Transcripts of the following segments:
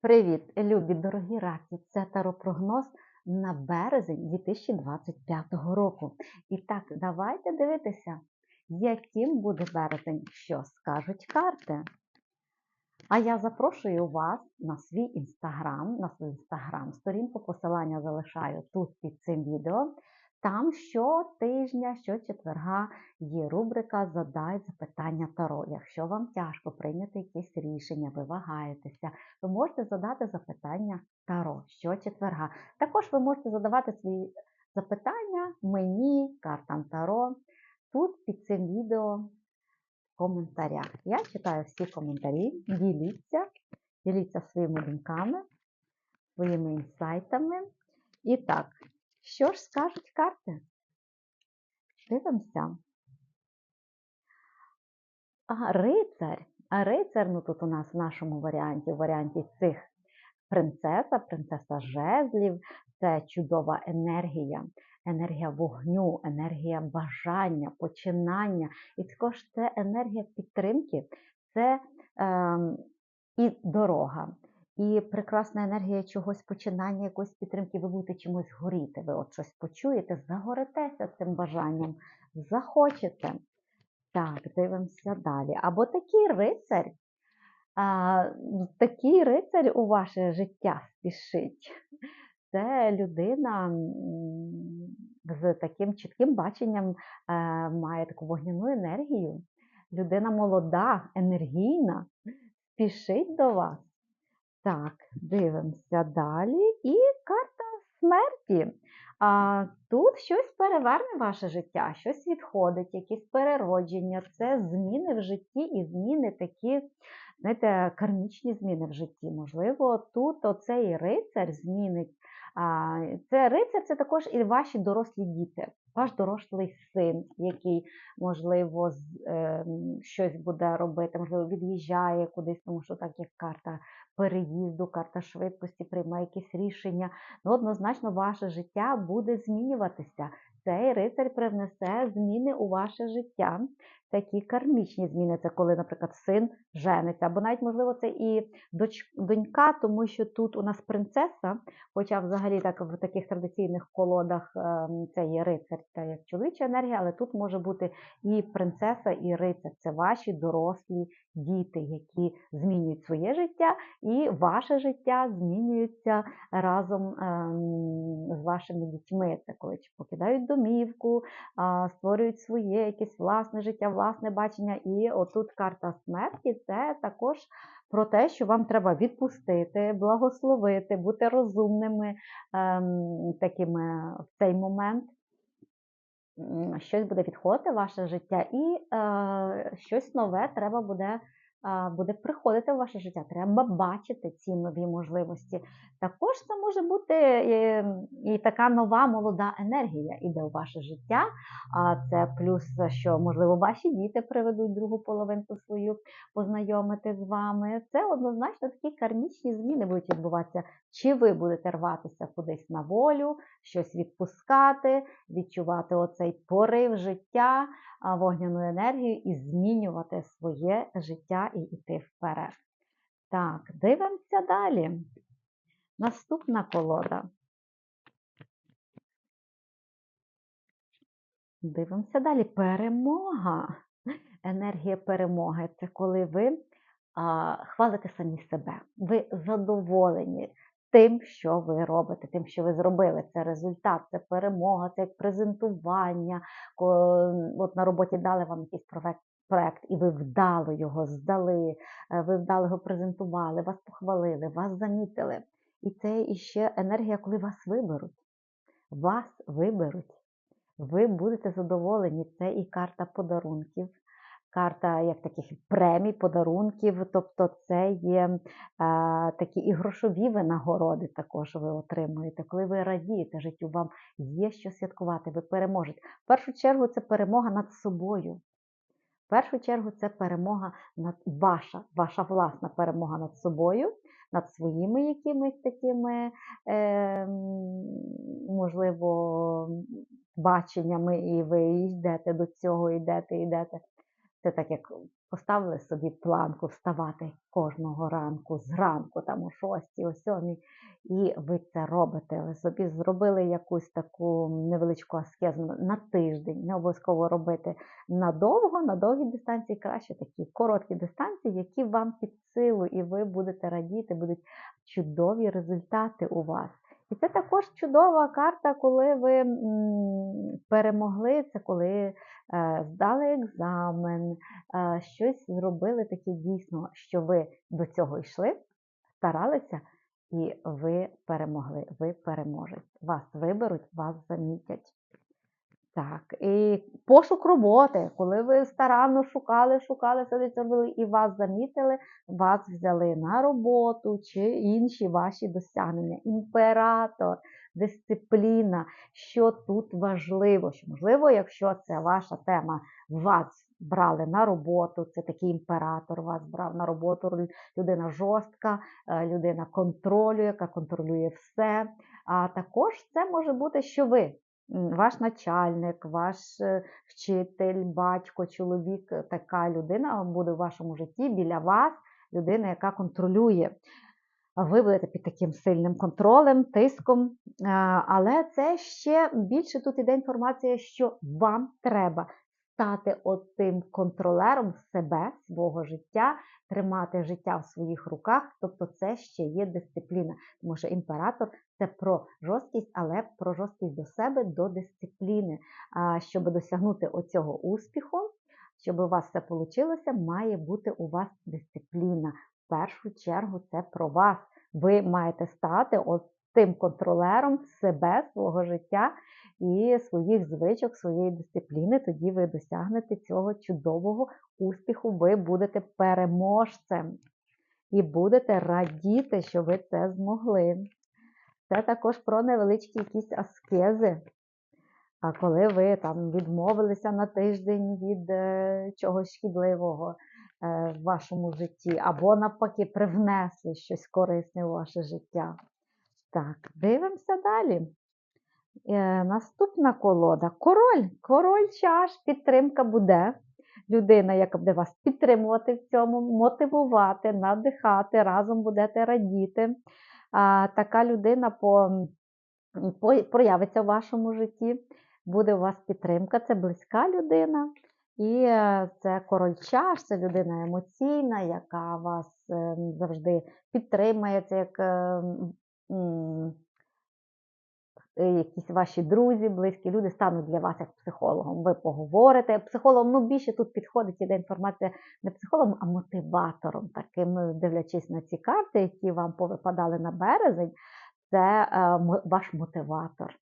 Привіт, любі дорогі раки! Це таропрогноз на березень 2025 року. І так, давайте дивитися, яким буде березень, що скажуть карти. А я запрошую вас на свій інстаграм, на свою інстаграм-сторінку. Посилання залишаю тут під цим відео. Там щотижня, щочетверга є рубрика Задай запитання Таро. Якщо вам тяжко прийняти якесь рішення, ви вагаєтеся, ви можете задати запитання Таро щочетверга. Також ви можете задавати свої запитання мені, картам Таро, тут під цим відео в коментарях. Я читаю всі коментарі, діліться, діліться своїми думками, своїми інсайтами. І так. Що ж скажуть карти? Дивимося. А, рицар. А рицар, ну тут у нас в нашому варіанті, в варіанті цих принцеса, принцеса жезлів, це чудова енергія, енергія вогню, енергія бажання, починання. І також це енергія підтримки, це е, і дорога і прекрасна енергія чогось починання, якоїсь підтримки, ви будете чимось горіти. Ви от щось почуєте, загоритеся цим бажанням, захочете. Так, дивимося далі. Або такий рицарь, а, такий рицарь у ваше життя спішить. Це людина з таким чітким баченням е, має таку вогняну енергію. Людина молода, енергійна, спішить до вас. Так, дивимося далі. І карта смерті. А, Тут щось переверне ваше життя, щось відходить, якісь переродження, це зміни в житті і зміни такі, знаєте, кармічні зміни в житті. Можливо, тут оцей рицар змінить. А, Це рицар це також і ваші дорослі діти, ваш дорослий син, який, можливо, е, щось буде робити, можливо, від'їжджає кудись, тому що так як карта переїзду, карта швидкості, приймає якісь рішення. Ну, однозначно, ваше життя буде змінюватися. Цей рицарь привнесе зміни у ваше життя такі кармічні зміни. Це коли, наприклад, син жениться, або навіть, можливо, це і доч... донька, тому що тут у нас принцеса, хоча взагалі так в таких традиційних колодах ем, це є рицар, це як чоловіча енергія, але тут може бути і принцеса, і рицар. Це ваші дорослі діти, які змінюють своє життя, і ваше життя змінюється разом ем, з вашими дітьми. Це коли покидають домівку, створюють своє якесь власне життя власне бачення. І отут карта смерті це також про те, що вам треба відпустити, благословити, бути розумними ем, такими в цей момент. Щось буде відходити в ваше життя, і е, щось нове треба буде буде приходити в ваше життя. Треба бачити ці нові можливості. Також це може бути і, і така нова молода енергія іде у ваше життя. А це плюс, що, можливо, ваші діти приведуть другу половинку свою познайомити з вами. Це однозначно такі кармічні зміни будуть відбуватися. Чи ви будете рватися кудись на волю, щось відпускати, відчувати оцей порив життя, вогняну енергію і змінювати своє життя і йти вперед. Так, дивимося далі. Наступна колода. Дивимося далі. Перемога. Енергія перемоги це коли ви а, хвалите самі себе. Ви задоволені тим, що ви робите, тим, що ви зробили. Це результат, це перемога, це як презентування. От на роботі дали вам якийсь проект, проект, і ви вдало його здали, е, ви вдало його презентували, вас похвалили, вас замітили. І це іще енергія, коли вас виберуть. Вас виберуть. Ви будете задоволені. Це і карта подарунків, карта як таких премій, подарунків, тобто це є а, такі і грошові винагороди також ви отримуєте. Коли ви радієте життю, вам є що святкувати, ви переможете. В першу чергу це перемога над собою. Першу чергу це перемога над ваша, ваша власна перемога над собою, над своїми якимись такими, е, можливо, баченнями, і ви йдете до цього, йдете, йдете. Це так, як поставили собі планку вставати кожного ранку, зранку, там о 6, о 7, і ви це робите. Ви собі зробили якусь таку невеличку аскезу на тиждень. Не обов'язково робити надовго, на довгій дистанції краще такі короткі дистанції, які вам під силу, і ви будете радіти, будуть чудові результати у вас. І це також чудова карта, коли ви перемогли, це коли е, здали екзамен, е, щось зробили таке дійсно, що ви до цього йшли, старалися, і ви перемогли, ви переможете. Вас виберуть, вас замітять. Так, і пошук роботи, коли ви старанно шукали, шукали, все це робили, і вас замітили, вас взяли на роботу чи інші ваші досягнення. Імператор, дисципліна, що тут важливо, що можливо, якщо це ваша тема, вас брали на роботу, це такий імператор вас брав на роботу, людина жорстка, е, людина контролю, яка контролює все. А також це може бути, що ви ваш начальник, ваш е, вчитель, батько, чоловік, е, така людина буде в вашому житті біля вас, людина, яка контролює. Ви будете під таким сильним контролем, тиском. Але це ще більше тут іде інформація, що вам треба стати отим контролером себе, свого життя, тримати життя в своїх руках. Тобто це ще є дисципліна. Тому що імператор це про жорсткість, але про жорсткість до себе, до дисципліни. А щоб досягнути оцього успіху, щоб у вас все вийшло, має бути у вас дисципліна. В першу чергу це про вас. Ви маєте стати от тим контролером себе, свого життя і своїх звичок, своєї дисципліни. Тоді ви досягнете цього чудового успіху. Ви будете переможцем і будете радіти, що ви це змогли. Це також про невеличкі якісь аскези. А коли ви там відмовилися на тиждень від е, чогось шкідливого е, в вашому житті, або навпаки привнесли щось корисне у ваше життя. Так, дивимося далі. Е, наступна колода. Король. Король чаш, підтримка буде. Людина, яка буде вас підтримувати в цьому, мотивувати, надихати, разом будете радіти. А, така людина по, по, проявиться в вашому житті, буде у вас підтримка, це близька людина. І е, це король чаш, це людина емоційна, яка вас е, завжди підтримує, як е, м, е, якісь ваші друзі, близькі люди стануть для вас як психологом. Ви поговорите. Психологом ну, більше тут підходить іде інформація не психологом, а мотиватором. Таким, е, дивлячись на ці карти, які вам повипадали на березень, це е, ваш мотиватор.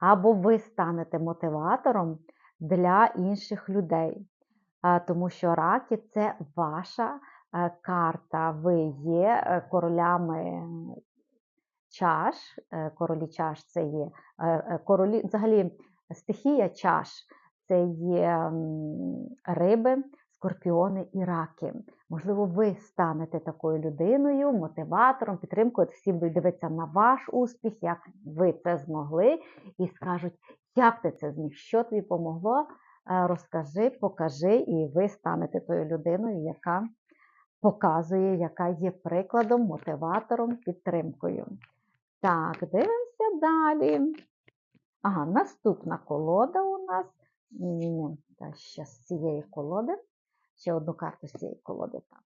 Або ви станете мотиватором для інших людей. Тому що раки це ваша е, карта. Ви є е, королями чаш. Е, Королі чаш це є е, е, королі, взагалі стихія чаш це є риби, скорпіони і раки. Можливо, ви станете такою людиною, мотиватором, підтримкою. Всі будуть дивитися на ваш успіх, як ви це змогли, і скажуть, як ти це зміг, що тобі помогло. Розкажи, покажи, і ви станете тою людиною, яка показує, яка є прикладом, мотиватором, підтримкою. Так, дивимося далі. Ага, наступна колода у нас. Ні-ні-ні, та ще з цієї колоди. Ще одну карту з цієї колоди. Так.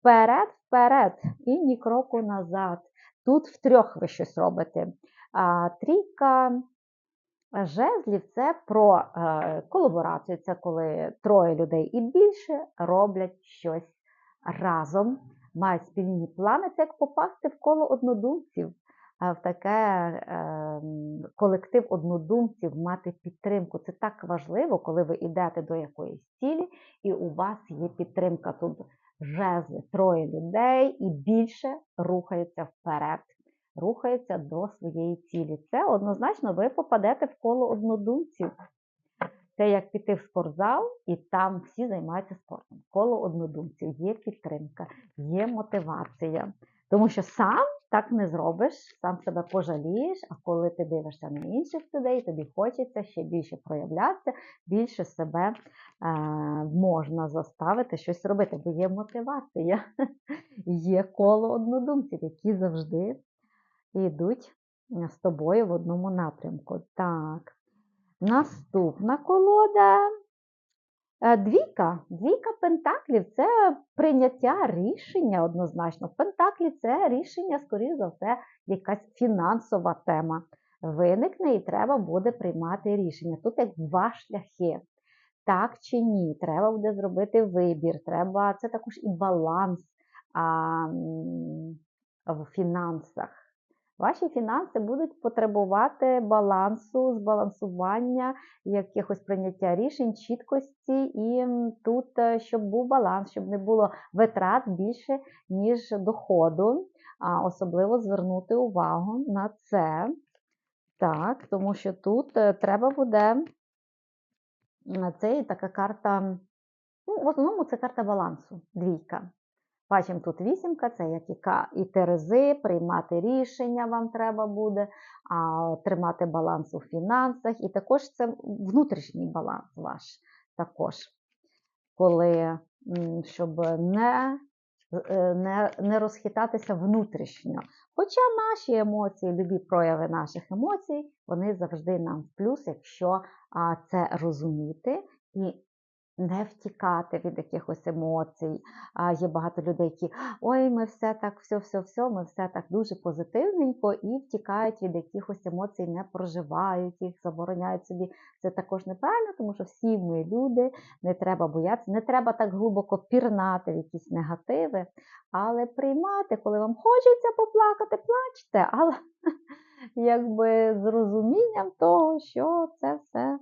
Вперед, вперед і ні кроку назад. Тут втрьох ви щось робите. А, трійка жезлів це про е, колаборацію. Це коли троє людей і більше роблять щось разом, мають спільні плани. Це як попасти в коло однодумців, в таке е, колектив однодумців, мати підтримку. Це так важливо, коли ви йдете до якоїсь цілі, і у вас є підтримка тут. Жезли, троє людей і більше рухаються вперед, рухаються до своєї цілі. Це однозначно ви попадете в коло однодумців. Це як піти в спортзал, і там всі займаються спортом. Коло однодумців, є підтримка, є мотивація. Тому що сам так не зробиш, сам себе пожалієш, а коли ти дивишся на інших людей, тобі хочеться ще більше проявлятися, більше себе е, можна заставити щось робити, бо є мотивація, є коло однодумців, які завжди йдуть з тобою в одному напрямку. Так, наступна колода. Е, Двійка, двійка пентаклів це прийняття рішення однозначно. Пентаклі це рішення, скоріш за все, якась фінансова тема. Виникне і треба буде приймати рішення. Тут як два шляхи. Так чи ні, треба буде зробити вибір. Треба, це також і баланс а, в фінансах. Ваші фінанси будуть потребувати балансу, збалансування, якихось прийняття рішень, чіткості, і тут, е, щоб був баланс, щоб не було витрат більше, ніж доходу. Особливо звернути увагу на це. Так, тому що тут е, треба буде це така карта, ну, в основному це карта балансу, двійка. Бачимо, тут вісімка, це як і терези, приймати рішення вам треба буде, а, тримати баланс у фінансах. І також це внутрішній баланс ваш також, коли щоб не е, не, не розхитатися внутрішньо. Хоча наші емоції, любі прояви наших емоцій, вони завжди нам в плюс, якщо це розуміти і не втікати від якихось емоцій. А Є багато людей, які ой, ми все так, все, все, все, ми все так дуже позитивненько і втікають від якихось емоцій, не проживають їх, забороняють собі. Це також неправильно, тому що всі ми люди, не треба боятися, не треба так глибоко пірнати в якісь негативи, але приймати, коли вам хочеться поплакати, плачте, але якби з розумінням того, що це все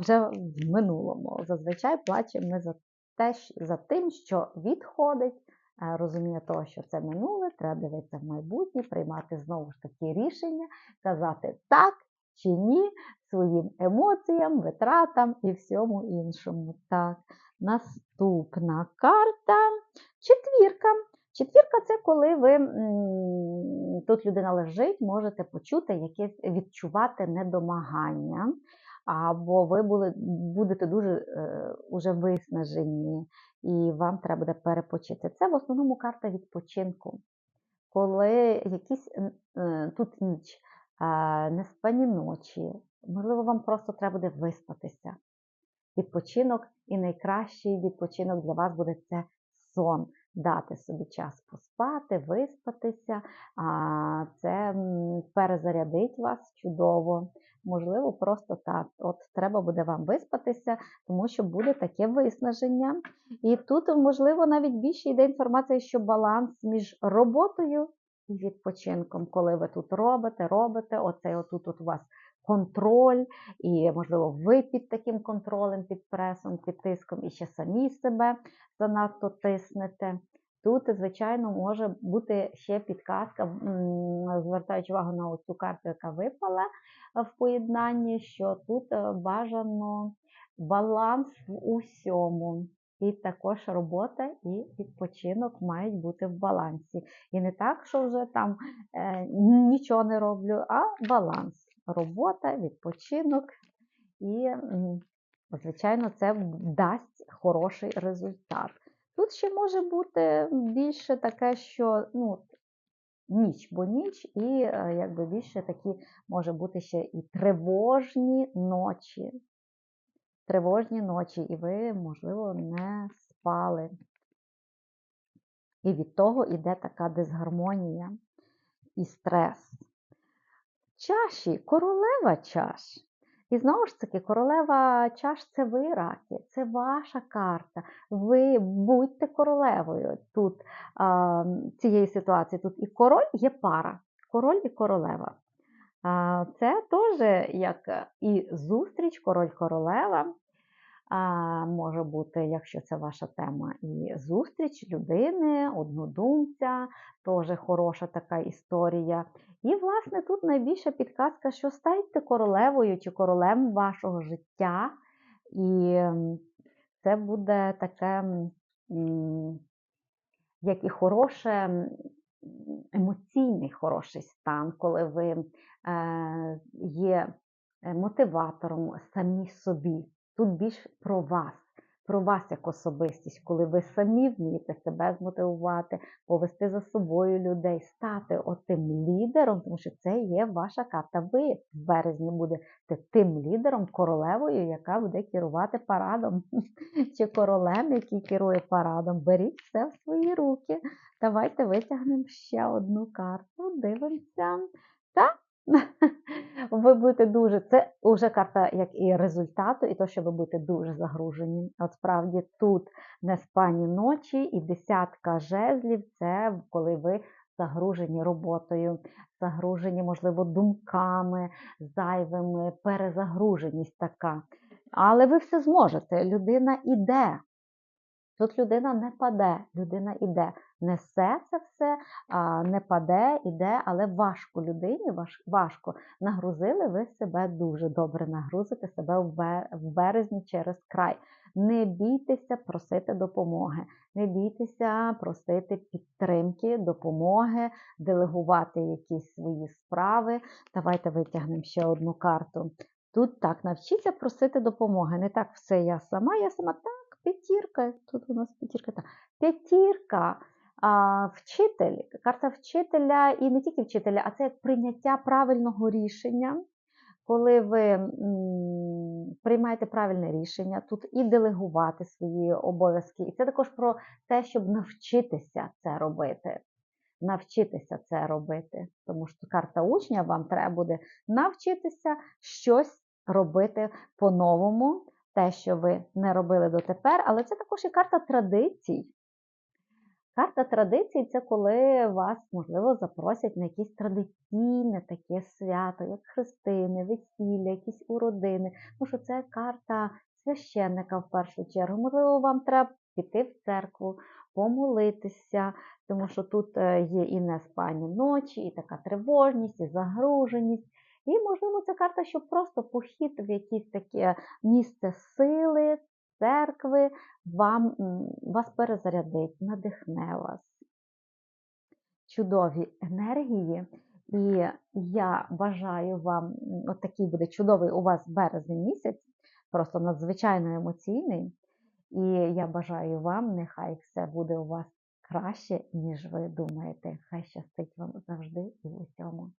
вже в минулому. Зазвичай плачемо ми за те, за тим, що відходить. Розуміння того, що це минуле, треба дивитися в майбутнє, приймати знову ж таки рішення, казати так чи ні своїм емоціям, витратам і всьому іншому. Так, Наступна карта четвірка. Четвірка це коли ви тут людина лежить, можете почути якесь відчувати недомагання або ви були, будете дуже е, уже виснажені, і вам треба буде перепочити. Це в основному карта відпочинку. Коли якісь е, тут ніч, е, неспані ночі, можливо, вам просто треба буде виспатися. Відпочинок і найкращий відпочинок для вас буде це сон. Дати собі час поспати, виспатися, це перезарядить вас чудово. Можливо, просто так. От треба буде вам виспатися, тому що буде таке виснаження. І тут, можливо, навіть більше йде інформація, що баланс між роботою і відпочинком, коли ви тут робите, робите, оцей отут от у вас контроль, і, можливо, ви під таким контролем, під пресом, під тиском, і ще самі себе занадто тиснете. Тут, звичайно, може бути ще підказка, звертаючи увагу на цю карту, яка випала в поєднанні, що тут е, бажано баланс в усьому. І також робота і відпочинок мають бути в балансі. І не так, що вже там е, нічого не роблю, а баланс. Робота, відпочинок. І, звичайно, це дасть хороший результат. Тут ще може бути більше таке, що ну, ніч, бо ніч, і е, якби більше такі може бути ще і тривожні ночі. Тривожні ночі, і ви, можливо, не спали. І від того йде така дисгармонія і стрес. Чаші, королева чаш. І знову ж таки, королева чаш це ви, раки, це ваша карта. Ви будьте королевою тут а, цієї ситуації. Тут і король є пара, король і королева. А, Це теж як і зустріч, король-королева. А, Може бути, якщо це ваша тема, і зустріч людини, однодумця, теж хороша така історія. І, власне, тут найбільша підказка, що станьте королевою чи королем вашого життя. І це буде таке, як і хороше емоційний хороший стан, коли ви е, є е, мотиватором самі собі. Тут більш про вас, про вас як особистість, коли ви самі вмієте себе змотивувати, повести за собою людей, стати отим лідером, тому що це є ваша карта. Ви в березні будете тим лідером, королевою, яка буде керувати парадом, чи королем, який керує парадом. Беріть все в свої руки. Давайте витягнемо ще одну карту. Дивимося. Так? Ви будете дуже. Це вже карта як і результату, і то, що ви будете дуже загружені. От справді тут неспані ночі і десятка жезлів це коли ви загружені роботою, загружені, можливо, думками, зайвими, перезагруженість така. Але ви все зможете. Людина іде. Тут людина не паде, людина іде, несе це все, не паде, іде, але важко людині, важко. Нагрузили ви себе дуже добре, нагрузите себе в березні через край. Не бійтеся просити допомоги, не бійтеся просити підтримки, допомоги, делегувати якісь свої справи. Давайте витягнемо ще одну карту. Тут так, навчіться просити допомоги. Не так все я сама, я сама так, п'ятірка. Тут у нас п'ятірка. Так. П'ятірка. Вчитель, карта вчителя, і не тільки вчителя, а це як прийняття правильного рішення. Коли ви приймаєте правильне рішення, тут і делегувати свої обов'язки, і це також про те, щоб навчитися це робити. Навчитися це робити, тому що карта учня вам треба буде навчитися щось робити по-новому, те, що ви не робили дотепер, але це також і карта традицій. Карта традицій це коли вас, можливо, запросять на якесь традиційне таке свято, як хрестини, весілля, якісь уродини. Тому що це карта священника в першу чергу. Можливо, вам треба піти в церкву, помолитися, тому що тут е, є і неспані ночі, і така тривожність, і загруженість. І, можливо, це карта, що просто похід в якесь таке місце сили, церкви, вам, вас перезарядить, надихне вас. Чудові енергії. І я бажаю вам, от такий буде чудовий у вас березень місяць, просто надзвичайно емоційний. І я бажаю вам, нехай все буде у вас краще, ніж ви думаєте. Хай щастить вам завжди і в усьому.